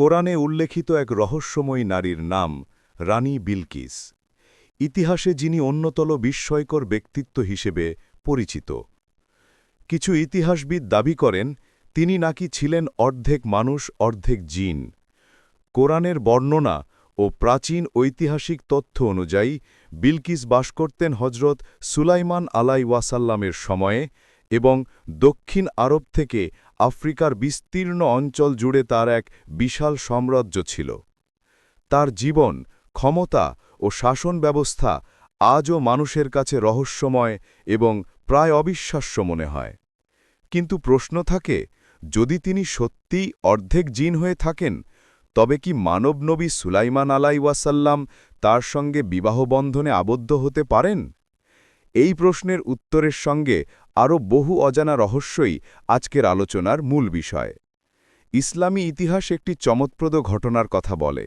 কোরআনে উল্লেখিত এক রহস্যময়ী নারীর নাম রানী বিলকিস। ইতিহাসে যিনি অন্যতল বিস্ময়কর ব্যক্তিত্ব হিসেবে পরিচিত। কিছু ইতিহাসবিদ দাবি করেন, তিনি নাকি ছিলেন অর্ধেক মানুষ, অর্ধেক জিন। কোরআনের বর্ণনা ও প্রাচীন ঐতিহাসিক তথ্য অনুযায়ী, বিলকিস বাস করতেন হজরত সুলাইমান আলাই ওয়াসাল্লামের সময়ে এবং দক্ষিণ আরব থেকে আফ্রিকার বিস্তীর্ণ অঞ্চল জুড়ে তার এক বিশাল সাম্রাজ্য ছিল। তার জীবন, ক্ষমতা ও শাসন ব্যবস্থা আজও মানুষের কাছে রহস্যময় এবং প্রায় অবিশ্বাস্য মনে হয়। কিন্তু প্রশ্ন থাকে, যদি তিনি সত্যিই অর্ধেক জিন হয়ে থাকেন, তবে কি মানবনবী সুলাইমান আলাই ওয়াসাল্লাম তার সঙ্গে বিবাহবন্ধনে আবদ্ধ হতে পারেন? এই প্রশ্নের উত্তরের সঙ্গে আরও বহু অজানা রহস্যই আজকের আলোচনার মূল বিষয়। ইসলামী ইতিহাস একটি চমৎপ্রদ ঘটনার কথা বলে,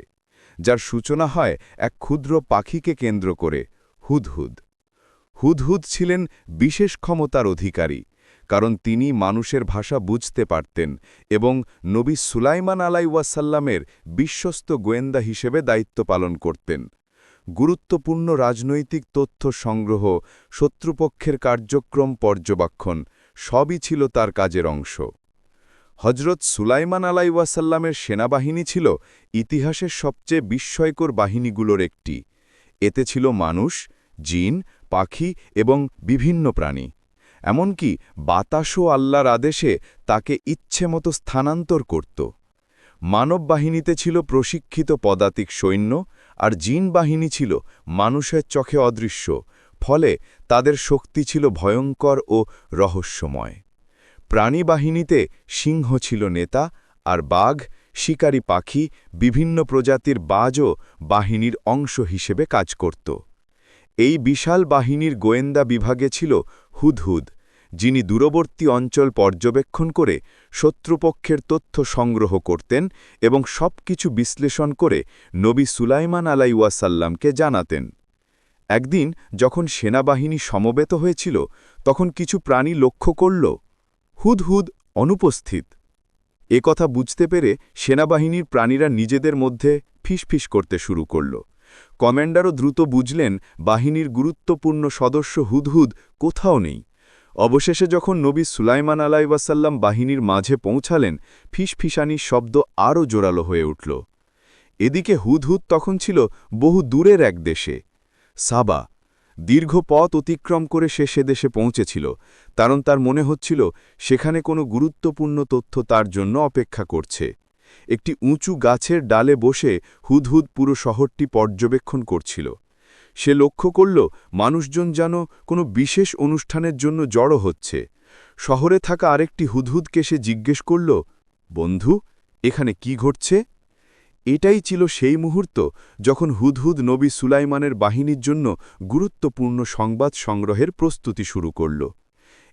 যার সূচনা হয় এক ক্ষুদ্র পাখিকে কেন্দ্র করে, হুদহুদ। হুদহুদ ছিলেন বিশেষ ক্ষমতার অধিকারী, কারণ তিনি মানুষের ভাষা বুঝতে পারতেন এবং নবী সুলাইমান আলাই ওয়াসাল্লামের বিশ্বস্ত গোয়েন্দা হিসেবে দায়িত্ব পালন করতেন। গুরুত্বপূর্ণ রাজনৈতিক তথ্য সংগ্রহ, শত্রুপক্ষের কার্যক্রম পর্যবেক্ষণ, সবই ছিল তার কাজের অংশ। হজরত সুলাইমান আলাই ওয়াসাল্লামের সেনাবাহিনী ছিল ইতিহাসের সবচেয়ে বিস্ময়কর বাহিনীগুলোর একটি। এতে ছিল মানুষ, জিন, পাখি এবং বিভিন্ন প্রাণী। এমনকি বাতাসও আল্লাহর আদেশে তাকে ইচ্ছেমতো স্থানান্তর করত। মানব বাহিনীতে ছিল প্রশিক্ষিত পদাতিক সৈন্য আর জিন বাহিনী ছিল মানুষের চোখে অদৃশ্য, ফলে তাদের শক্তি ছিল ভয়ঙ্কর ও রহস্যময়। প্রাণী বাহিনীতে সিংহ ছিল নেতা আর বাঘ, শিকারী পাখি, বিভিন্ন প্রজাতির বাজও বাহিনীর অংশ হিসেবে কাজ করত। এই বিশাল বাহিনীর গোয়েন্দা বিভাগে ছিল হুদহুদ যিনি দূরবর্তী অঞ্চল পর্যবেক্ষণ করে শত্রুপক্ষের তথ্য সংগ্রহ করতেন এবং সব কিছু বিশ্লেষণ করে নবী সুলাইমান আলাইওয়াসাল্লামকে জানাতেন। একদিন যখন সেনাবাহিনী সমবেত হয়েছিল, তখন কিছু প্রাণী লক্ষ্য করল হুদহুদ অনুপস্থিত। এ কথা বুঝতে পেরে সেনাবাহিনীর প্রাণীরা নিজেদের মধ্যে ফিসফিস করতে শুরু করল। কমান্ডারও দ্রুত বুঝলেন বাহিনীর গুরুত্বপূর্ণ সদস্য হুদহুদ কোথাও নেই। অবশেষে যখন নবী সুলাইমান আলাইওয়াসাল্লাম বাহিনীর মাঝে পৌঁছালেন, ফিসফিসানির শব্দ আরও জোরালো হয়ে উঠল। এদিকে হুদহুদ তখন ছিল বহু দূরের এক দেশে। সাবা দীর্ঘ পথ অতিক্রম করে সে সে দেশে পৌঁছেছিল, কারণ তার মনে হচ্ছিল সেখানে কোনো গুরুত্বপূর্ণ তথ্য তার জন্য অপেক্ষা করছে। একটি উঁচু গাছের ডালে বসে হুদহুদ পুরো শহরটি পর্যবেক্ষণ করছিল। সে লক্ষ্য করল মানুষজন যেন কোনো বিশেষ অনুষ্ঠানের জন্য জড়ো হচ্ছে। শহরে থাকা আরেকটি হুদহুদকে সে জিজ্ঞেস করল, বন্ধু, এখানে কি ঘটছে? এটাই ছিল সেই মুহূর্ত যখন হুদহুদ নবী সুলাইমানের বাহিনীর জন্য গুরুত্বপূর্ণ সংবাদ সংগ্রহের প্রস্তুতি শুরু করল।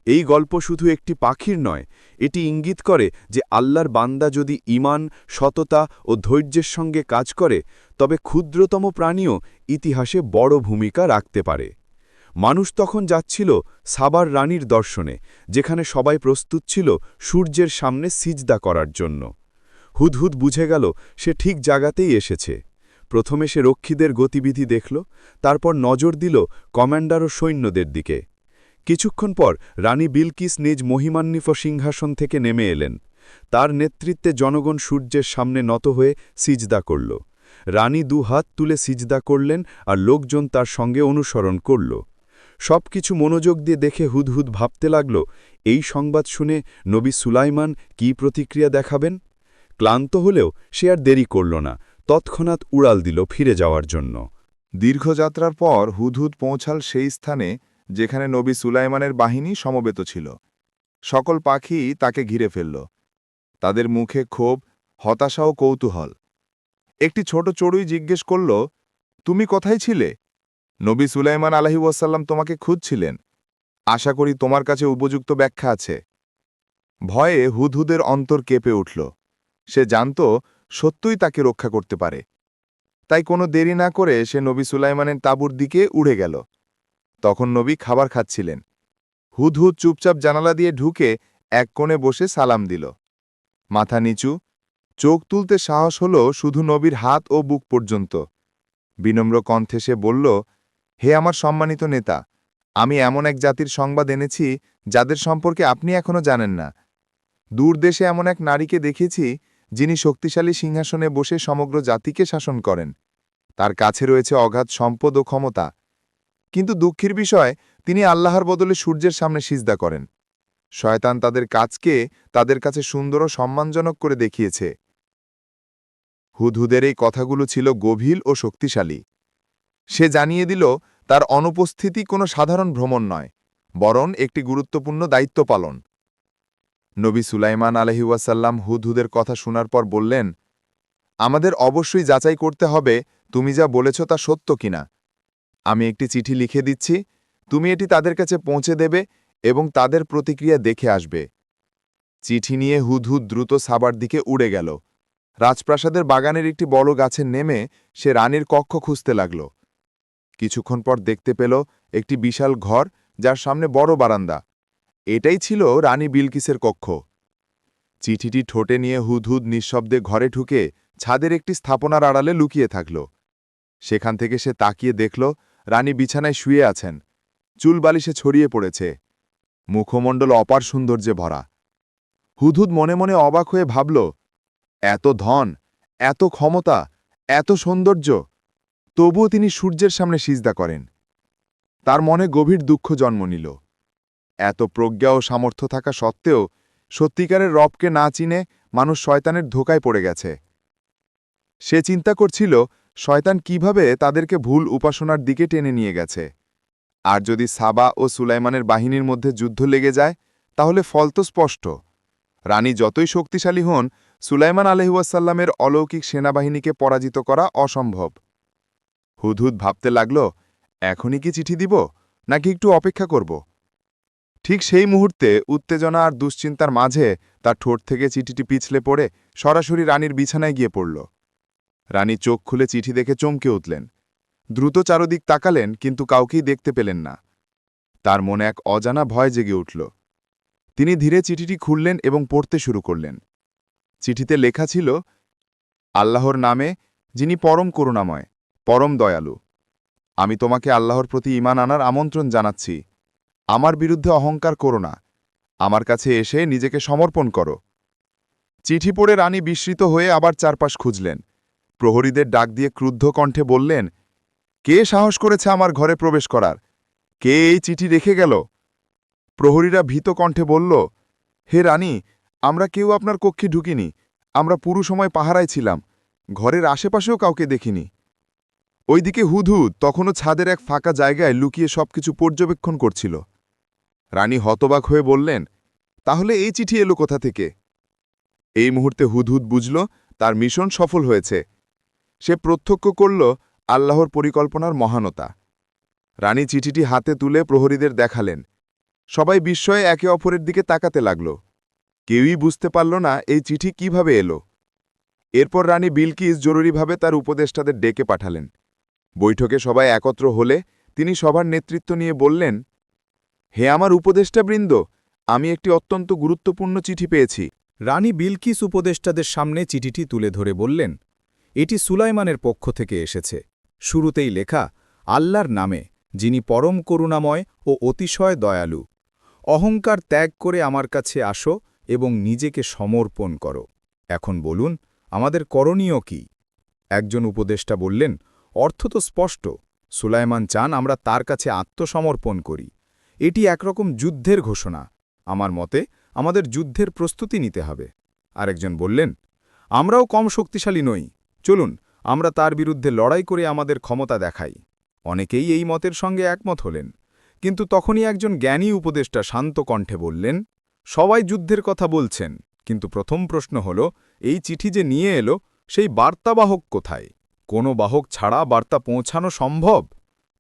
এই গল্প শুধু একটি পাখির নয়, এটি ইঙ্গিত করে যে আল্লাহর বান্দা যদি ইমান সততা ও ধৈর্যের সঙ্গে কাজ করে, তবে ক্ষুদ্রতম প্রাণীও ইতিহাসে বড় ভূমিকা রাখতে পারে। মানুষ তখন যাচ্ছিল সাবার রানীর দর্শনে, যেখানে সবাই প্রস্তুত ছিল সূর্যের সামনে সিজদা করার জন্য। হুদহুদ বুঝে গেল, সে ঠিক জায়গাতেই এসেছে। প্রথমে সে রক্ষীদের গতিবিধি দেখল, তারপর নজর দিল কমান্ডার ও সৈন্যদের দিকে। কিছুক্ষণ পর রানী বিলকিস নিজ মহিমান্বিত সিংহাসন থেকে নেমে এলেন। তার নেতৃত্বে জনগণ সূর্যের সামনে নত হয়ে সিজদা করল। রানী দু হাত তুলে সিজদা করলেন আর লোকজন তার সঙ্গে অনুসরণ করল। সব কিছু মনোযোগ দিয়ে দেখে হুদহুদ ভাবতে লাগল, এই সংবাদ শুনে নবী সুলাইমান কি প্রতিক্রিয়া দেখাবেন? ক্লান্ত হলেও সে আর দেরি করল না, তৎক্ষণাৎ উড়াল দিল ফিরে যাওয়ার জন্য। দীর্ঘযাত্রার পর হুদহুদ পৌঁছাল সেই স্থানে যেখানে নবী সুলাইমানের বাহিনী সমবেত ছিল। সকল পাখি তাকে ঘিরে ফেলল। তাদের মুখে ক্ষোভ, হতাশা ও কৌতূহল। একটি ছোট চড়ুই জিজ্ঞেস করল, তুমি কোথায় ছিলে? নবী সুলাইমান আলহি ওয়াসাল্লাম তোমাকে খুঁজছিলেন। আশা করি তোমার কাছে উপযুক্ত ব্যাখ্যা আছে। ভয়ে হুদহুদের অন্তর কেঁপে উঠল। সে জানত, সত্যই তাকে রক্ষা করতে পারে। তাই কোনো দেরি না করে সে নবী সুলাইমানের তাঁবুর দিকে উড়ে গেল। তখন নবী খাবার খাচ্ছিলেন। হুদহুদ চুপচাপ জানালা দিয়ে ঢুকে এক কোণে বসে সালাম দিল। মাথা নিচু, চোখ তুলতে সাহস হল শুধু নবীর হাত ও বুক পর্যন্ত। বিনম্র কণ্ঠে সে বলল, হে আমার সম্মানিত নেতা, আমি এমন এক জাতির সংবাদ এনেছি যাদের সম্পর্কে আপনি এখনও জানেন না। দূর দেশে এমন এক নারীকে দেখেছি যিনি শক্তিশালী সিংহাসনে বসে সমগ্র জাতিকে শাসন করেন। তার কাছে রয়েছে অগাধ সম্পদ ও ক্ষমতা কিন্তু দুঃখের বিষয়, তিনি আল্লাহর বদলে সূর্যের সামনে সিজদা করেন। শয়তান তাদের কাজকে তাদের কাছে সুন্দর ও সম্মানজনক করে দেখিয়েছে। হুদহুদের এই কথাগুলো ছিল গভীর ও শক্তিশালী। সে জানিয়ে দিল, তার অনুপস্থিতি কোনো সাধারণ ভ্রমণ নয়, বরং একটি গুরুত্বপূর্ণ দায়িত্ব পালন। নবী সুলাইমান আলহিউসাল্লাম হুদহুদের কথা শোনার পর বললেন, আমাদের অবশ্যই যাচাই করতে হবে, তুমি যা বলেছ তা সত্য কিনা? আমি একটি চিঠি লিখে দিচ্ছি। তুমি এটি তাদের কাছে পৌঁছে দেবে এবং তাদের প্রতিক্রিয়া দেখে আসবে। চিঠি নিয়ে হুদহুদ দ্রুত সাবার দিকে উড়ে গেল। রাজপ্রাসাদের বাগানের একটি বড় গাছে নেমে সে রানীর কক্ষ খুঁজতে লাগল। কিছুক্ষণ পর দেখতে পেল একটি বিশাল ঘর যার সামনে বড় বারান্দা। এটাই ছিল রানী বিলকিসের কক্ষ। চিঠিটি ঠোঁটে নিয়ে হুদহুদ নিঃশব্দে ঘরে ঢুকে ছাদের একটি স্থাপনার আড়ালে লুকিয়ে থাকল। সেখান থেকে সে তাকিয়ে দেখল রানী বিছানায় শুয়ে আছেন। চুল বালিশে ছড়িয়ে পড়েছে। মুখমণ্ডল অপার সৌন্দর্যে ভরা। হুদহুদ মনে মনে অবাক হয়ে ভাবল, এত ধন, এত ক্ষমতা, এত সৌন্দর্য, তবুও তিনি সূর্যের সামনে সিজদা করেন। তার মনে গভীর দুঃখ জন্ম নিল। এত প্রজ্ঞা ও সামর্থ্য থাকা সত্ত্বেও সত্যিকারের রবকে না চিনে মানুষ শয়তানের ধোকায় পড়ে গেছে। সে চিন্তা করছিল শয়তান কীভাবে তাদেরকে ভুল উপাসনার দিকে টেনে নিয়ে গেছে? আর যদি সাবা ও সুলাইমানের বাহিনীর মধ্যে যুদ্ধ লেগে যায়, তাহলে ফল তো স্পষ্ট। রানী যতই শক্তিশালী হন, সুলাইমান আলহিউসাল্লামের অলৌকিক সেনাবাহিনীকে পরাজিত করা অসম্ভব। হুদহুদ ভাবতে লাগল, এখনই কি চিঠি দিব, নাকি একটু অপেক্ষা করব? ঠিক সেই মুহূর্তে উত্তেজনা আর দুশ্চিন্তার মাঝে তার ঠোঁট থেকে চিঠিটি পিছলে পড়ে সরাসরি রানীর বিছানায় গিয়ে পড়ল। রানী চোখ খুলে চিঠি দেখে চমকে উঠলেন। দ্রুত চারদিক তাকালেন, কিন্তু কাউকেই দেখতে পেলেন না। তার মনে এক অজানা ভয় জেগে উঠল। তিনি ধীরে চিঠিটি খুললেন এবং পড়তে শুরু করলেন। চিঠিতে লেখা ছিল, আল্লাহর নামে, যিনি পরম করুণাময়, পরম দয়ালু। আমি তোমাকে আল্লাহর প্রতি ইমান আনার আমন্ত্রণ জানাচ্ছি। আমার বিরুদ্ধে অহংকার করো না। আমার কাছে এসে নিজেকে সমর্পণ করো। চিঠি পড়ে রানী বিস্মৃত হয়ে আবার চারপাশ খুঁজলেন। প্রহরীদের ডাক দিয়ে ক্রুদ্ধ কণ্ঠে বললেন, কে সাহস করেছে আমার ঘরে প্রবেশ করার? কে এই চিঠি রেখে গেল? প্রহরীরা ভীত কণ্ঠে বলল, হে রানী, আমরা কেউ আপনার কক্ষে ঢুকিনি। আমরা পুরো সময় পাহারায় ছিলাম। ঘরের আশেপাশেও কাউকে দেখিনি। ওইদিকে হুদহুদ তখনও ছাদের এক ফাঁকা জায়গায় লুকিয়ে সবকিছু পর্যবেক্ষণ করছিল। রানী হতবাক হয়ে বললেন, তাহলে এই চিঠি এলো কোথা থেকে? এই মুহূর্তে হুদহুদ বুঝল, তার মিশন সফল হয়েছে। সে প্রত্যক্ষ করল আল্লাহর পরিকল্পনার মহানতা। রানী চিঠিটি হাতে তুলে প্রহরীদের দেখালেন। সবাই বিস্ময়ে একে অপরের দিকে তাকাতে লাগল। কেউই বুঝতে পারল না এই চিঠি কীভাবে এলো। এরপর রানী বিলকিস জরুরিভাবে তার উপদেষ্টাদের ডেকে পাঠালেন। বৈঠকে সবাই একত্র হলে তিনি সবার নেতৃত্ব নিয়ে বললেন, হে আমার উপদেষ্টাবৃন্দ, আমি একটি অত্যন্ত গুরুত্বপূর্ণ চিঠি পেয়েছি। রানী বিলকিস উপদেষ্টাদের সামনে চিঠিটি তুলে ধরে বললেন এটি সুলাইমানের পক্ষ থেকে এসেছে। শুরুতেই লেখা, আল্লাহর নামে, যিনি পরম করুণাময় ও অতিশয় দয়ালু। অহংকার ত্যাগ করে আমার কাছে আসো এবং নিজেকে সমর্পণ করো। এখন বলুন, আমাদের করণীয় কি? একজন উপদেষ্টা বললেন, অর্থ তো স্পষ্ট। সুলাইমান চান আমরা তার কাছে আত্মসমর্পণ করি। এটি একরকম যুদ্ধের ঘোষণা। আমার মতে, আমাদের যুদ্ধের প্রস্তুতি নিতে হবে। আরেকজন বললেন, আমরাও কম শক্তিশালী নই। চলুন, আমরা তার বিরুদ্ধে লড়াই করে আমাদের ক্ষমতা দেখাই। অনেকেই এই মতের সঙ্গে একমত হলেন, কিন্তু তখনই একজন জ্ঞানী উপদেষ্টা শান্ত কণ্ঠে বললেন, সবাই যুদ্ধের কথা বলছেন, কিন্তু প্রথম প্রশ্ন হল, এই চিঠি যে নিয়ে এলো, সেই বার্তাবাহক কোথায়? কোনো বাহক ছাড়া বার্তা পৌঁছানো সম্ভব?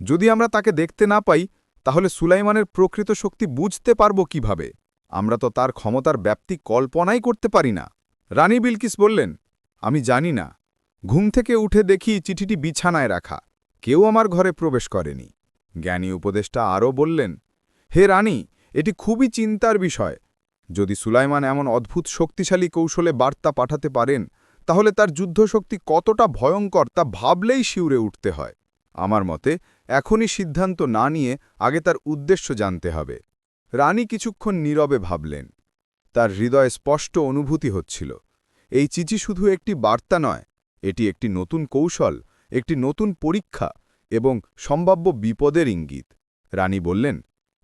যদি আমরা তাকে দেখতে না পাই, তাহলে সুলাইমানের প্রকৃত শক্তি বুঝতে পারব কীভাবে? আমরা তো তার ক্ষমতার ব্যাপ্তি কল্পনাই করতে পারি না। রানী বিলকিস বললেন, আমি জানি না ঘুম থেকে উঠে দেখি চিঠিটি বিছানায় রাখা। কেউ আমার ঘরে প্রবেশ করেনি। জ্ঞানী উপদেষ্টা আরও বললেন, হে রানী, এটি খুবই চিন্তার বিষয়। যদি সুলাইমান এমন অদ্ভুত শক্তিশালী কৌশলে বার্তা পাঠাতে পারেন, তাহলে তার যুদ্ধশক্তি কতটা ভয়ঙ্কর তা ভাবলেই শিউরে উঠতে হয়। আমার মতে, এখনই সিদ্ধান্ত না নিয়ে আগে তার উদ্দেশ্য জানতে হবে। রানী কিছুক্ষণ নীরবে ভাবলেন। তার হৃদয়ে স্পষ্ট অনুভূতি হচ্ছিল। এই চিঠি শুধু একটি বার্তা নয় এটি একটি নতুন কৌশল, একটি নতুন পরীক্ষা এবং সম্ভাব্য বিপদের ইঙ্গিত। রানী বললেন,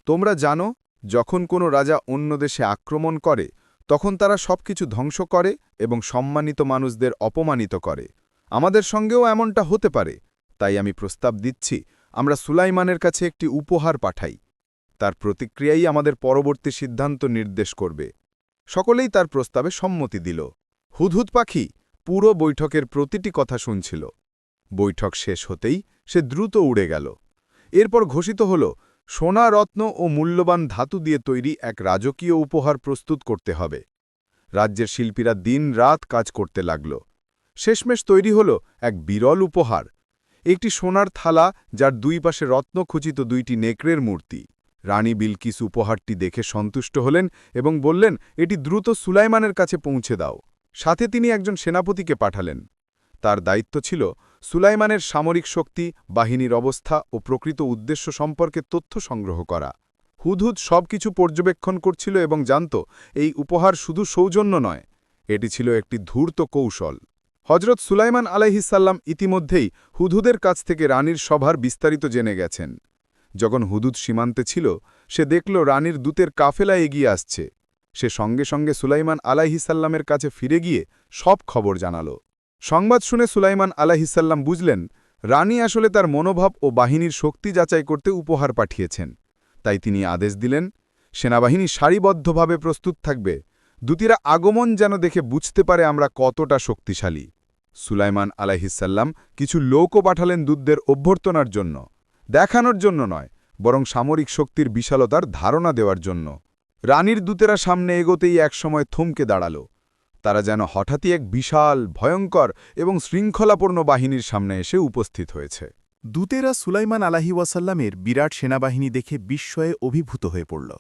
তোমরা জানো, যখন কোনো রাজা অন্য দেশে আক্রমণ করে, তখন তারা সবকিছু ধ্বংস করে এবং সম্মানিত মানুষদের অপমানিত করে। আমাদের সঙ্গেও এমনটা হতে পারে, তাই আমি প্রস্তাব দিচ্ছি, আমরা সুলাইমানের কাছে একটি উপহার পাঠাই। তার প্রতিক্রিয়াই আমাদের পরবর্তী সিদ্ধান্ত নির্দেশ করবে। সকলেই তার প্রস্তাবে সম্মতি দিল। হুদহুদ পাখি পুরো বৈঠকের প্রতিটি কথা শুনছিল। বৈঠক শেষ হতেই সে দ্রুত উড়ে গেল। এরপর ঘোষিত হল, সোনা রত্ন ও মূল্যবান ধাতু দিয়ে তৈরি এক রাজকীয় উপহার প্রস্তুত করতে হবে। রাজ্যের শিল্পীরা দিন রাত কাজ করতে লাগল। শেষমেশ তৈরি হল এক বিরল উপহার। একটি সোনার থালা, যার দুই পাশে রত্নখচিত দুইটি নেকড়ের মূর্তি। রানী বিলকিস উপহারটি দেখে সন্তুষ্ট হলেন এবং বললেন, এটি দ্রুত সুলাইমানের কাছে পৌঁছে দাও। সাথে তিনি একজন সেনাপতিকে পাঠালেন। তার দায়িত্ব ছিল সুলাইমানের সামরিক শক্তি, বাহিনীর অবস্থা ও প্রকৃত উদ্দেশ্য সম্পর্কে তথ্য সংগ্রহ করা। হুদহুদ সবকিছু পর্যবেক্ষণ করছিল এবং জানত, এই উপহার শুধু সৌজন্য নয়, এটি ছিল একটি ধূর্ত কৌশল। হজরত সুলাইমান আলাইহিসাল্লাম ইতিমধ্যেই হুদহুদের কাছ থেকে রানীর সভার বিস্তারিত জেনে গেছেন। যখন হুদুদ সীমান্তে ছিল, সে দেখল রানীর দূতের কাফেলা এগিয়ে আসছে। সে সঙ্গে সঙ্গে সুলাইমান আলাইহিসাল্লামের কাছে ফিরে গিয়ে সব খবর জানাল। সংবাদ শুনে সুলাইমান আলাইহিসাল্লাম বুঝলেন, রানী আসলে তার মনোভাব ও বাহিনীর শক্তি যাচাই করতে উপহার পাঠিয়েছেন। তাই তিনি আদেশ দিলেন, সেনাবাহিনী সারিবদ্ধভাবে প্রস্তুত থাকবে। দূতিরা আগমন যেন দেখে বুঝতে পারে আমরা কতটা শক্তিশালী। সুলাইমান আলাইহিসাল্লাম কিছু লোকও পাঠালেন দুধদের অভ্যর্থনার জন্য। দেখানোর জন্য নয়, বরং সামরিক শক্তির বিশালতার ধারণা দেওয়ার জন্য। রানীর দূতেরা সামনে এগোতেই একসময় থমকে দাঁড়াল। তারা যেন হঠাৎই এক বিশাল, ভয়ঙ্কর এবং শৃঙ্খলাপূর্ণ বাহিনীর সামনে এসে উপস্থিত হয়েছে। দূতেরা সুলাইমান আলাহি ওয়াসাল্লামের বিরাট সেনাবাহিনী দেখে বিস্ময়ে অভিভূত হয়ে পড়ল।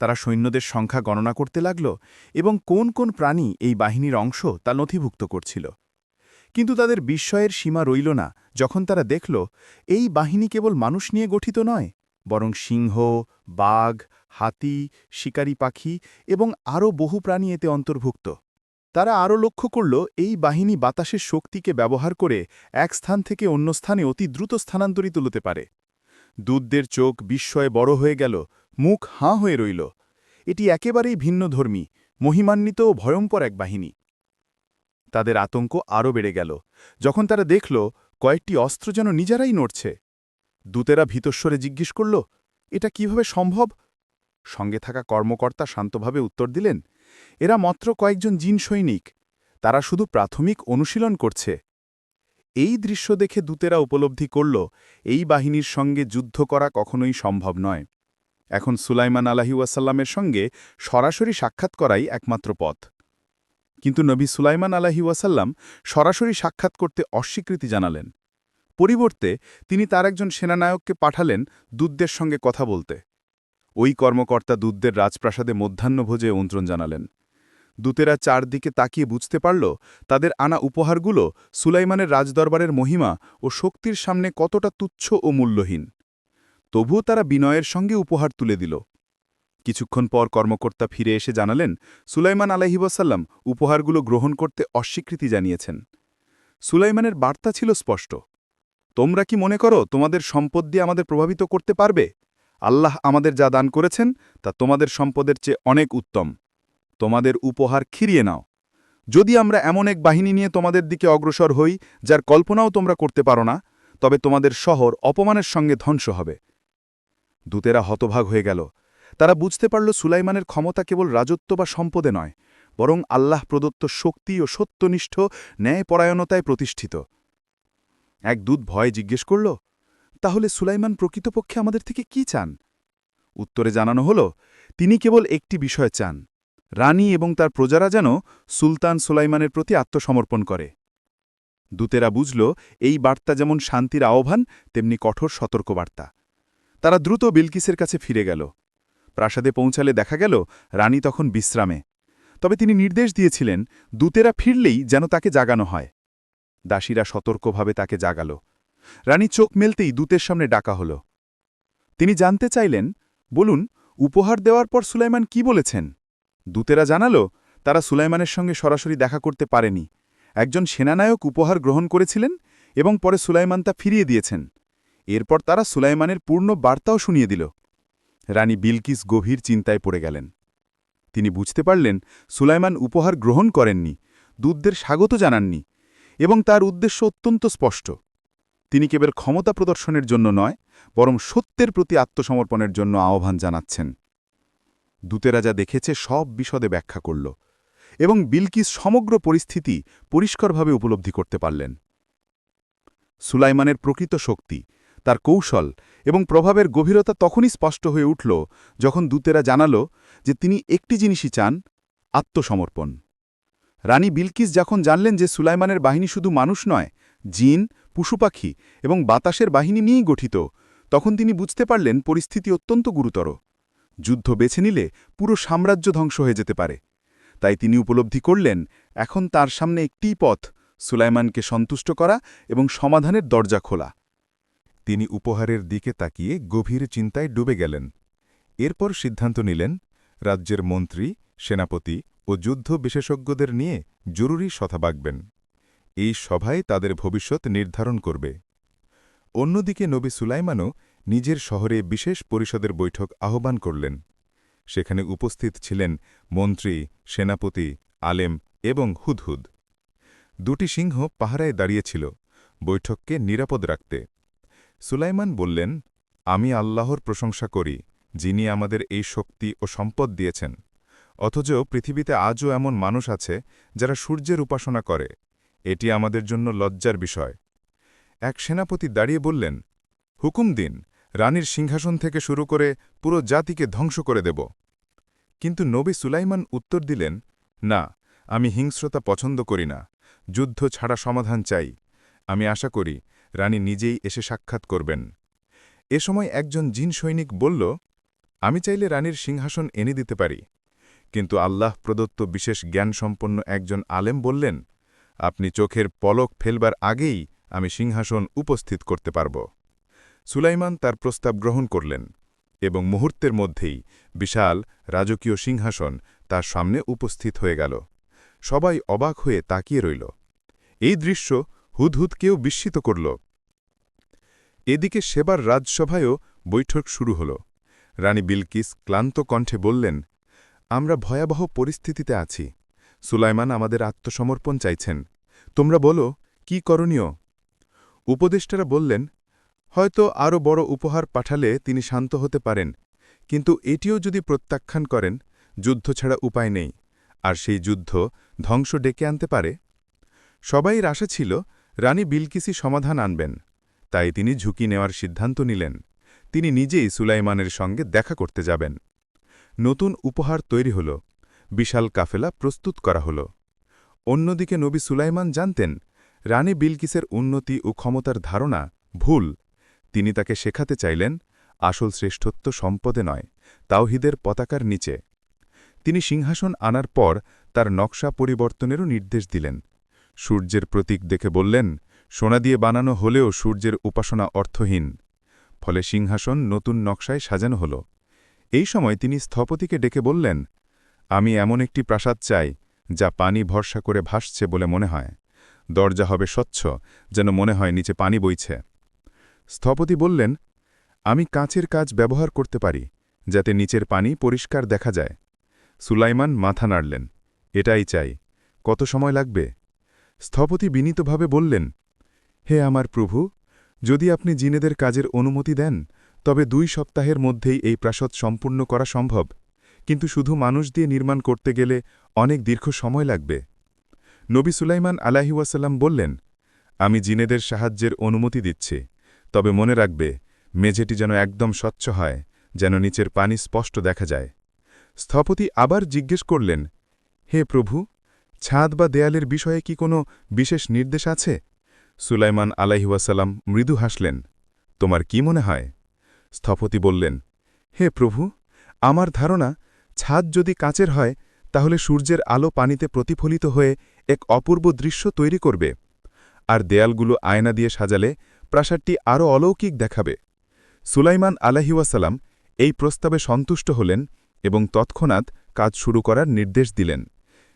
তারা সৈন্যদের সংখ্যা গণনা করতে লাগল এবং কোন কোন প্রাণী এই বাহিনীর অংশ তা নথিভুক্ত করছিল। কিন্তু তাদের বিস্ময়ের সীমা রইল না। যখন তারা দেখল, এই বাহিনী কেবল মানুষ নিয়ে গঠিত নয়, বরং সিংহ, বাঘ হাতি, শিকারী পাখি এবং আরও বহু প্রাণী এতে অন্তর্ভুক্ত। তারা আরও লক্ষ্য করল, এই বাহিনী বাতাসের শক্তিকে ব্যবহার করে এক স্থান থেকে অন্য স্থানে অতি দ্রুত স্থানান্তরিত হতে পারে। দুধদের চোখ বিস্ময়ে বড় হয়ে গেল, মুখ হাঁ হয়ে রইল। এটি একেবারেই ভিন্নধর্মী মহিমান্বিত ও ভয়ঙ্কর এক বাহিনী। তাদের আতঙ্ক আরও বেড়ে গেল। যখন তারা দেখল, কয়েকটি অস্ত্র যেন নিজেরাই নড়ছে। দূতেরা ভীতস্বরে জিজ্ঞেস করল, এটা কীভাবে সম্ভব? সঙ্গে থাকা কর্মকর্তা শান্তভাবে উত্তর দিলেন, এরা মাত্র কয়েকজন জিন সৈনিক। তারা শুধু প্রাথমিক অনুশীলন করছে। এই দৃশ্য দেখে দূতেরা উপলব্ধি করল, এই বাহিনীর সঙ্গে যুদ্ধ করা কখনোই সম্ভব নয়। এখন সুলাইমান আলাহি ওয়াসাল্লামের সঙ্গে সরাসরি সাক্ষাৎ করাই একমাত্র পথ। কিন্তু নবী সুলাইমান আলাহি ওয়াসাল্লাম সরাসরি সাক্ষাৎ করতে অস্বীকৃতি জানালেন। পরিবর্তে তিনি তার একজন সেনানায়ককে পাঠালেন দূতদের সঙ্গে কথা বলতে। ওই কর্মকর্তা দূতদের রাজপ্রাসাদে মধ্যাহ্নভোজে আমন্ত্রণ জানালেন। দূতেরা চারদিকে তাকিয়ে বুঝতে পারল, তাদের আনা উপহারগুলো সুলাইমানের রাজদরবারের মহিমা ও শক্তির সামনে কতটা তুচ্ছ ও মূল্যহীন। তবুও তারা বিনয়ের সঙ্গে উপহার তুলে দিল। কিছুক্ষণ পর কর্মকর্তা ফিরে এসে জানালেন, সুলাইমান আলাহিবাসাল্লাম উপহারগুলো গ্রহণ করতে অস্বীকৃতি জানিয়েছেন। সুলাইমানের বার্তা ছিল স্পষ্ট। তোমরা কি মনে করো তোমাদের সম্পদ দিয়ে আমাদের প্রভাবিত করতে পারবে? আল্লাহ আমাদের যা দান করেছেন, তা তোমাদের সম্পদের চেয়ে অনেক উত্তম। তোমাদের উপহার খিরিয়ে নাও। যদি আমরা এমন এক বাহিনী নিয়ে তোমাদের দিকে অগ্রসর হই, যার কল্পনাও তোমরা করতে পারো না, তবে তোমাদের শহর অপমানের সঙ্গে ধ্বংস হবে। দূতেরা হতভাগ হয়ে গেল। তারা বুঝতে পারল সুলাইমানের ক্ষমতা কেবল রাজত্ব বা সম্পদে নয়, বরং আল্লাহ প্রদত্ত শক্তি ও সত্যনিষ্ঠ ন্যায়পরায়ণতায় প্রতিষ্ঠিত। এক দূত ভয়ে জিজ্ঞেস করল তাহলে সুলাইমান প্রকৃতপক্ষে আমাদের থেকে কি চান? উত্তরে জানানো হল, তিনি কেবল একটি বিষয় চান, রানী এবং তার প্রজারা যেন সুলতান সুলাইমানের প্রতি আত্মসমর্পণ করে। দূতেরা বুঝল, এই বার্তা যেমন শান্তির আহ্বান, তেমনি কঠোর সতর্কবার্তা। তারা দ্রুত বিলকিসের কাছে ফিরে গেল। প্রাসাদে পৌঁছালে দেখা গেল, রানী তখন বিশ্রামে। তবে তিনি নির্দেশ দিয়েছিলেন, দূতেরা ফিরলেই যেন তাকে জাগানো হয়। দাসীরা সতর্কভাবে তাকে জাগালো। রানী চোখ মেলতেই দূতের সামনে ডাকা হল। তিনি জানতে চাইলেন, বলুন, উপহার দেওয়ার পর সুলাইমান কি বলেছেন? দূতেরা জানালো, তারা সুলাইমানের সঙ্গে সরাসরি দেখা করতে পারেনি। একজন সেনানায়ক উপহার গ্রহণ করেছিলেন এবং পরে সুলাইমান তা ফিরিয়ে দিয়েছেন। এরপর তারা সুলাইমানের পূর্ণ বার্তাও শুনিয়ে দিল। রানী বিলকিস গভীর চিন্তায় পড়ে গেলেন। তিনি বুঝতে পারলেন, সুলাইমান উপহার গ্রহণ করেননি, দূতদের স্বাগত জানাননি এবং তার উদ্দেশ্য অত্যন্ত স্পষ্ট। তিনি কেবল ক্ষমতা প্রদর্শনের জন্য নয়, বরং সত্যের প্রতি আত্মসমর্পণের জন্য আহ্বান জানাচ্ছেন। দূতেরা যা দেখেছে সব বিশদে ব্যাখ্যা করল এবং বিলকিস সমগ্র পরিস্থিতি পরিষ্কারভাবে উপলব্ধি করতে পারলেন। সুলাইমানের প্রকৃত শক্তি, তার কৌশল এবং প্রভাবের গভীরতা তখনই স্পষ্ট হয়ে উঠল যখন দূতেরা জানালো যে তিনি একটি জিনিসই চান, আত্মসমর্পণ। রানী বিলকিস যখন জানলেন যে সুলাইমানের বাহিনী শুধু মানুষ নয়, জিন পশুপাখি এবং বাতাসের বাহিনী নিয়েই গঠিত, তখন তিনি বুঝতে পারলেন পরিস্থিতি অত্যন্ত গুরুতর। যুদ্ধ বেছে নিলে পুরো সাম্রাজ্য ধ্বংস হয়ে যেতে পারে। তাই তিনি উপলব্ধি করলেন, এখন তার সামনে একটিই পথ, সুলাইমানকে সন্তুষ্ট করা এবং সমাধানের দরজা খোলা। তিনি উপহারের দিকে তাকিয়ে গভীর চিন্তায় ডুবে গেলেন। এরপর সিদ্ধান্ত নিলেন, রাজ্যের মন্ত্রী, সেনাপতি ও যুদ্ধ বিশেষজ্ঞদের নিয়ে জরুরি সভা বাঁকবেন এই সভায় তাদের ভবিষ্যৎ নির্ধারণ করবে। অন্যদিকে নবী সুলাইমানও নিজের শহরে বিশেষ পরিষদের বৈঠক আহ্বান করলেন। সেখানে উপস্থিত ছিলেন মন্ত্রী, সেনাপতি, আলেম এবং হুদহুদ। দুটি সিংহ পাহারায় দাঁড়িয়েছিল বৈঠককে নিরাপদ রাখতে। সুলাইমান বললেন, আমি আল্লাহর প্রশংসা করি, যিনি আমাদের এই শক্তি ও সম্পদ দিয়েছেন। অথচ পৃথিবীতে আজও এমন মানুষ আছে যারা সূর্যের উপাসনা করে। এটি আমাদের জন্য লজ্জার বিষয়। এক সেনাপতি দাঁড়িয়ে বললেন, হুকুম দিন, রানীর সিংহাসন থেকে শুরু করে পুরো জাতিকে ধ্বংস করে দেব। কিন্তু নবী সুলাইমান উত্তর দিলেন, না, আমি হিংস্রতা পছন্দ করি না। যুদ্ধ ছাড়া সমাধান চাই। আমি আশা করি রানী নিজেই এসে সাক্ষাৎ করবেন। এ সময় একজন জিন সৈনিক বলল, আমি চাইলে রানীর সিংহাসন এনে দিতে পারি। কিন্তু আল্লাহ প্রদত্ত বিশেষ জ্ঞানসম্পন্ন একজন আলেম বললেন আপনি চোখের পলক ফেলবার আগেই আমি সিংহাসন উপস্থিত করতে পারব। সুলাইমান তার প্রস্তাব গ্রহণ করলেন এবং মুহূর্তের মধ্যেই বিশাল রাজকীয় সিংহাসন তার সামনে উপস্থিত হয়ে গেল। সবাই অবাক হয়ে তাকিয়ে রইল। এই দৃশ্য হুদহুদকেও বিস্মিত করল। এদিকে সেবার রাজসভায়ও বৈঠক শুরু হল। রানী বিলকিস ক্লান্ত কণ্ঠে বললেন, আমরা ভয়াবহ পরিস্থিতিতে আছি। সুলাইমান আমাদের আত্মসমর্পণ চাইছেন। তোমরা বলো, কি করণীয়? উপদেষ্টারা বললেন, হয়তো আরও বড় উপহার পাঠালে তিনি শান্ত হতে পারেন, কিন্তু এটিও যদি প্রত্যাখ্যান করেন, যুদ্ধ ছাড়া উপায় নেই, আর সেই যুদ্ধ ধ্বংস ডেকে আনতে পারে। সবাইয়ের আশা ছিল, রানী বিলকিসি সমাধান আনবেন, তাই তিনি ঝুঁকি নেওয়ার সিদ্ধান্ত নিলেন। তিনি নিজেই সুলাইমানের সঙ্গে দেখা করতে যাবেন। নতুন উপহার তৈরি হল। বিশাল কাফেলা প্রস্তুত করা হল। অন্যদিকে নবী সুলাইমান জানতেন, রানী বিলকিসের উন্নতি ও ক্ষমতার ধারণা ভুল। তিনি তাকে শেখাতে চাইলেন, আসল শ্রেষ্ঠত্ব সম্পদে নয়, তাওহিদের পতাকার নিচে। তিনি সিংহাসন আনার পর তার নকশা পরিবর্তনেরও নির্দেশ দিলেন। সূর্যের প্রতীক দেখে বললেন, সোনা দিয়ে বানানো হলেও সূর্যের উপাসনা অর্থহীন। ফলে সিংহাসন নতুন নকশায় সাজানো হল। এই সময় তিনি স্থপতিকে ডেকে বললেন আমি এমন একটি প্রাসাদ চাই, যা পানি ভরসা করে ভাসছে বলে মনে হয়। দরজা হবে স্বচ্ছ, যেন মনে হয় নিচে পানি বইছে। স্থপতি বললেন, আমি কাঁচের কাজ ব্যবহার করতে পারি, যাতে নিচের পানি পরিষ্কার দেখা যায়। সুলাইমান মাথা নাড়লেন, এটাই চাই। কত সময় লাগবে? স্থপতি বিনীতভাবে বললেন, হে আমার প্রভু, যদি আপনি জিনেদের কাজের অনুমতি দেন, তবে দুই সপ্তাহের মধ্যেই এই প্রাসাদ সম্পূর্ণ করা সম্ভব। কিন্তু শুধু মানুষ দিয়ে নির্মাণ করতে গেলে অনেক দীর্ঘ সময় লাগবে। নবী সুলাইমান আলাহিউসাল্লাম বললেন, আমি জিনেদের সাহায্যের অনুমতি দিচ্ছি, তবে মনে রাখবে, মেঝেটি যেন একদম স্বচ্ছ হয়, যেন নিচের পানি স্পষ্ট দেখা যায়। স্থপতি আবার জিজ্ঞেস করলেন, হে প্রভু, ছাদ বা দেয়ালের বিষয়ে কি কোনো বিশেষ নির্দেশ আছে? সুলাইমান আলাইহুয়াসাল্লাম মৃদু হাসলেন, তোমার কি মনে হয়? স্থপতি বললেন, হে প্রভু, আমার ধারণা ছাদ যদি কাচের হয়, তাহলে সূর্যের আলো পানিতে প্রতিফলিত হয়ে এক অপূর্ব দৃশ্য তৈরি করবে। আর দেয়ালগুলো আয়না দিয়ে সাজালে প্রাসাদটি আরও অলৌকিক দেখাবে। সুলাইমান আলাহিওয়াসালাম এই প্রস্তাবে সন্তুষ্ট হলেন এবং তৎক্ষণাৎ কাজ শুরু করার নির্দেশ দিলেন।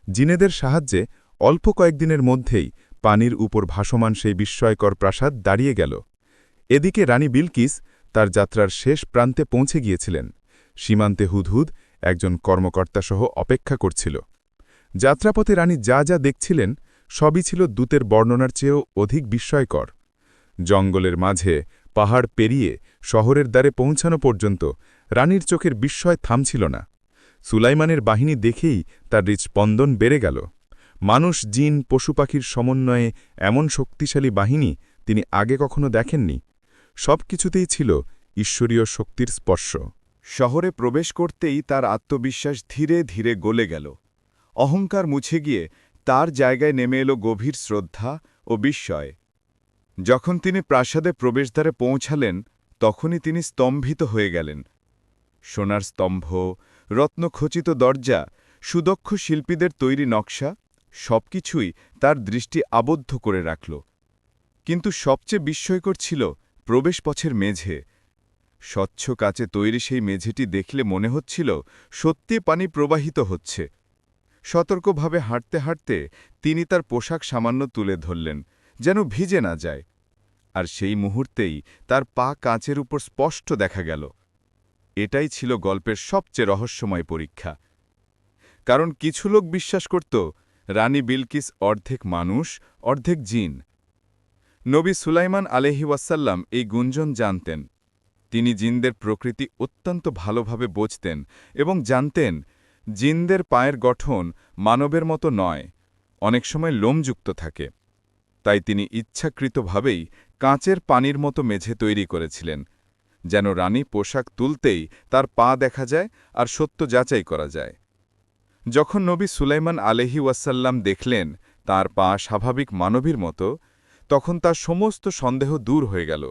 জিনেদের সাহায্যে অল্প কয়েকদিনের মধ্যেই পানির উপর ভাসমান সেই বিস্ময়কর প্রাসাদ দাঁড়িয়ে গেল। এদিকে রানী বিলকিস তার যাত্রার শেষ প্রান্তে পৌঁছে গিয়েছিলেন। সীমান্তে হুদহুদ একজন কর্মকর্তাসহ অপেক্ষা করছিল। যাত্রাপথে রানী যা যা দেখছিলেন, সবই ছিল দূতের বর্ণনার চেয়েও অধিক বিস্ময়কর। জঙ্গলের মাঝে পাহাড় পেরিয়ে শহরের দ্বারে পৌঁছানো পর্যন্ত রানীর চোখের বিস্ময় থামছিল না। সুলাইমানের বাহিনী দেখেই তার হৃৎস্পন্দন বেড়ে গেল। মানুষ, জিন পশুপাখির সমন্বয়ে এমন শক্তিশালী বাহিনী তিনি আগে কখনো দেখেননি। সব কিছুতেই ছিল ঈশ্বরীয় শক্তির স্পর্শ। শহরে প্রবেশ করতেই তার আত্মবিশ্বাস ধীরে ধীরে গলে গেল। অহংকার মুছে গিয়ে তার জায়গায় নেমে এলো গভীর শ্রদ্ধা ও বিস্ময়। যখন তিনি প্রাসাদে প্রবেশদ্বারে পৌঁছালেন, তখনই তিনি স্তম্ভিত হয়ে গেলেন। সোনার স্তম্ভ, রত্নখচিত দরজা, সুদক্ষ শিল্পীদের তৈরি নকশা, সবকিছুই তার দৃষ্টি আবদ্ধ করে রাখল। কিন্তু সবচেয়ে বিস্ময়কর ছিল প্রবেশপথের মেঝে। স্বচ্ছ কাচে তৈরি সেই মেঝেটি দেখলে মনে হচ্ছিল সত্যি পানি প্রবাহিত হচ্ছে। সতর্কভাবে হাঁটতে হাঁটতে তিনি তার পোশাক সামান্য তুলে ধরলেন, যেন ভিজে না যায়। আর সেই মুহূর্তেই তার পা কাঁচের উপর স্পষ্ট দেখা গেল। এটাই ছিল গল্পের সবচেয়ে রহস্যময় পরীক্ষা। কারণ কিছু লোক বিশ্বাস করত, রানী বিলকিস অর্ধেক মানুষ, অর্ধেক জিন। নবী সুলাইমান আলহি ওয়াসাল্লাম এই গুঞ্জন জানতেন তিনি জিনদের প্রকৃতি অত্যন্ত ভালোভাবে বুঝতেন এবং জানতেন, জিনদের পায়ের গঠন মানবের মতো নয়, অনেক সময় লোমযুক্ত থাকে। তাই তিনি ইচ্ছাকৃতভাবেই কাঁচের পানির মতো মেঝে তৈরি করেছিলেন, যেন রানী পোশাক তুলতেই তার পা দেখা যায় আর সত্য যাচাই করা যায়। যখন নবী সুলাইমান আলহি ওয়াসাল্লাম দেখলেন তার পা স্বাভাবিক মানবীর মতো, তখন তার সমস্ত সন্দেহ দূর হয়ে গেল।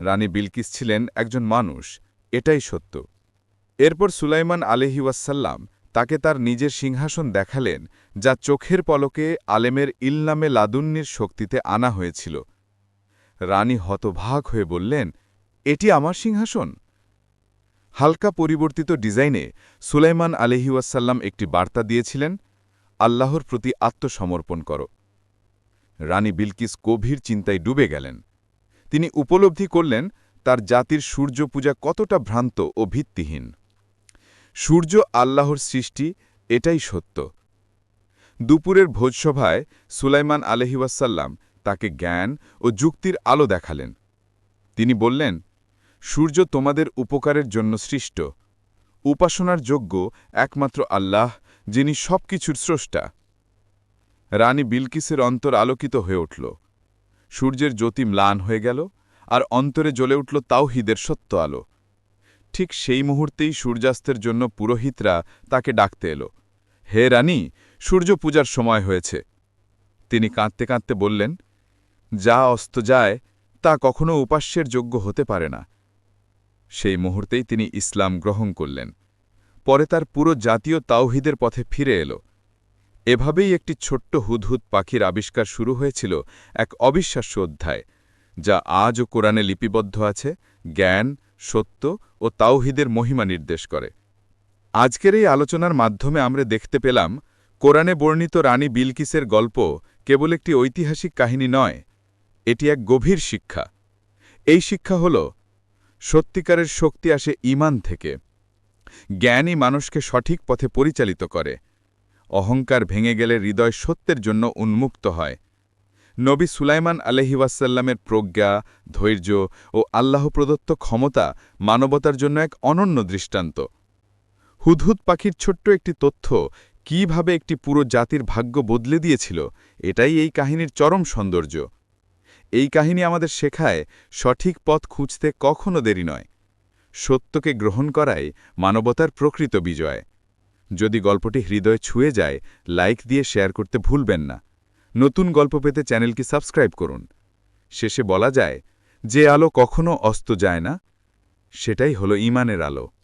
রানী বিলকিস ছিলেন একজন মানুষ, এটাই সত্য। এরপর সুলাইমান আলহি ওয়াসাল্লাম তাকে তার নিজের সিংহাসন দেখালেন, যা চোখের পলকে আলেমের ইলনামে লাদুন্নির শক্তিতে আনা হয়েছিল। রানী হতভাগ হয়ে বললেন, এটি আমার সিংহাসন? হালকা পরিবর্তিত ডিজাইনে সুলাইমান আলহিউসাল্লাম একটি বার্তা দিয়েছিলেন, আল্লাহর প্রতি আত্মসমর্পণ করো। রানী বিলকিস গভীর চিন্তায় ডুবে গেলেন। তিনি উপলব্ধি করলেন তার জাতির সূর্য পূজা কতটা ভ্রান্ত ও ভিত্তিহীন। সূর্য আল্লাহর সৃষ্টি, এটাই সত্য। দুপুরের ভোজসভায় সুলাইমান আলহিউসাল্লাম তাকে জ্ঞান ও যুক্তির আলো দেখালেন। তিনি বললেন, সূর্য তোমাদের উপকারের জন্য সৃষ্ট। উপাসনার যোগ্য একমাত্র আল্লাহ, যিনি সব কিছুর স্রষ্টা। রানী বিলকিসের অন্তর আলোকিত হয়ে উঠল। সূর্যের জ্যোতি ম্লান হয়ে গেল, আর অন্তরে জ্বলে উঠল তাওহিদের সত্য আলো। ঠিক সেই মুহূর্তেই সূর্যাস্তের জন্য পুরোহিতরা তাকে ডাকতে এলো, হে রানী, সূর্য পূজার সময় হয়েছে। তিনি কাঁদতে কাঁদতে বললেন, যা অস্ত যায়, তা কখনো উপাস্যের যোগ্য হতে পারে না। সেই মুহূর্তেই তিনি ইসলাম গ্রহণ করলেন। পরে তার পুরো জাতীয় তাওহিদের পথে ফিরে এলো। এভাবেই একটি ছোট্ট হুদহুদ পাখির আবিষ্কার শুরু হয়েছিল এক অবিশ্বাস্য অধ্যায়, যা আজও কোরআনে লিপিবদ্ধ আছে, জ্ঞান, সত্য ও তাওহিদের মহিমা নির্দেশ করে। আজকের এই আলোচনার মাধ্যমে আমরা দেখতে পেলাম, কোরআনে বর্ণিত রানী বিলকিসের গল্প কেবল একটি ঐতিহাসিক কাহিনী নয়, এটি এক গভীর শিক্ষা। এই শিক্ষা হল, সত্যিকারের শক্তি আসে ইমান থেকে। জ্ঞানই মানুষকে সঠিক পথে পরিচালিত করে। অহংকার ভেঙে গেলে হৃদয় সত্যের জন্য উন্মুক্ত হয়। নবী সুলাইমান আলহিওয়াসাল্লামের প্রজ্ঞা, ধৈর্য ও আল্লাহ প্রদত্ত ক্ষমতা মানবতার জন্য এক অনন্য দৃষ্টান্ত। হুদহুদ পাখির ছোট্ট একটি তথ্য কীভাবে একটি পুরো জাতির ভাগ্য বদলে দিয়েছিল, এটাই এই কাহিনীর চরম সৌন্দর্য। এই কাহিনী আমাদের শেখায় সঠিক পথ খুঁজতে কখনো দেরি নয়। সত্যকে গ্রহণ করাই মানবতার প্রকৃত বিজয়। যদি গল্পটি হৃদয়ে ছুঁয়ে যায়, লাইক দিয়ে শেয়ার করতে ভুলবেন না। নতুন গল্প পেতে চ্যানেলটি সাবস্ক্রাইব করুন। শেষে বলা যায়, যে আলো কখনো অস্ত যায় না, সেটাই হলো ইমানের আলো।